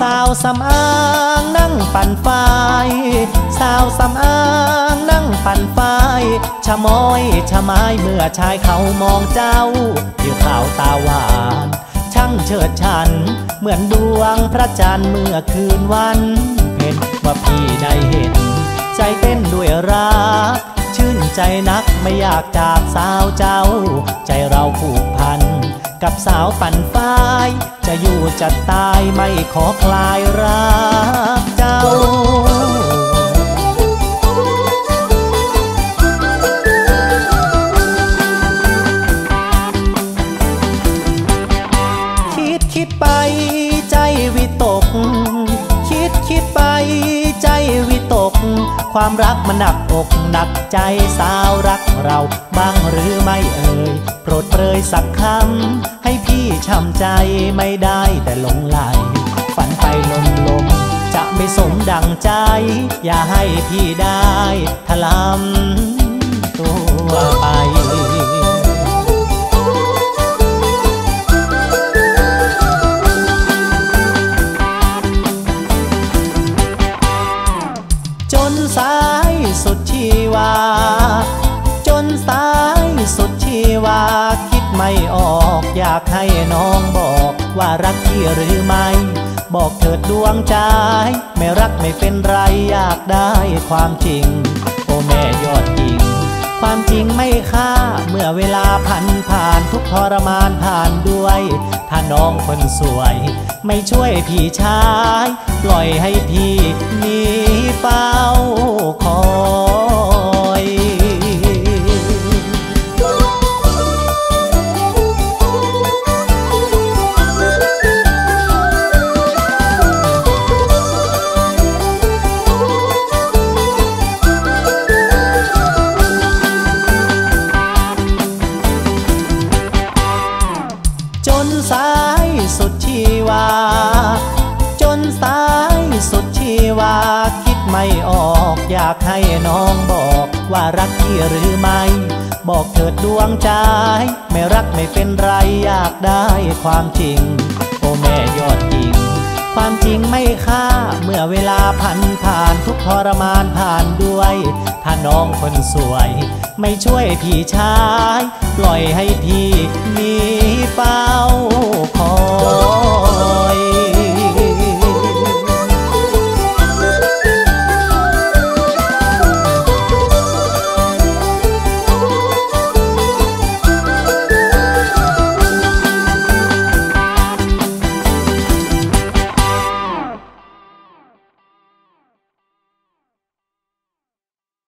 สาวสำอางนั่งปั่นไฟสาวสำอางนั่งปั่นไฟชะม้อยชะไม้เมื่อชายเขามองเจ้าผิวขาวตาหวาน ช่างเฉิดฉัน เหมือนดวงพระจันทร์เมื่อคืนวันเพ็ญว่าพี่ได้เห็น ใจเต้นด้วยรักชื่นใจนักไม่อยากจากสาวเจ้า ใจเราผูกพัน กับสาวปั่นฝ้าย จะอยู่จะตายไม่ขอคลายรักเจ้า ความรักมันหนักอกหนักใจสาวรักเราบ้างหรือไม่เอ่ยโปรดเปรยสักคำให้พี่ช้ำใจไม่ได้แต่หลงไหลฝันไปลมลมจะไม่สมดังใจ อย่าให้พี่ได้ทลำ สุดชีวา จนสายสุดชีวา คิดไม่ออกอยากให้น้องบอกว่ารักพี่หรือไม่ บอกเถิดดวงใจ ไม่รักไม่เป็นไรอยากได้ความจริง โอ้แม่ยอดจริง ความจริงไม่ค่า เมื่อเวลาผ่านผ่านทุกทรมานผ่านด้วย ถ้าน้องคนสวย ไม่ช่วยพี่ชาย ปล่อยให้พี่หากให้น้องบอกว่ารักพี่หรือไม่ บอกเถิดดวงใจ ไม่รักไม่เป็นไรอยากได้ความจริง โอแม่ยอดจริง ความจริงไม่ค่า เมื่อเวลาผ่านผ่านทุกทรมานผ่านด้วย ถ้าน้องคนสวย ไม่ช่วยพี่ชาย ปล่อย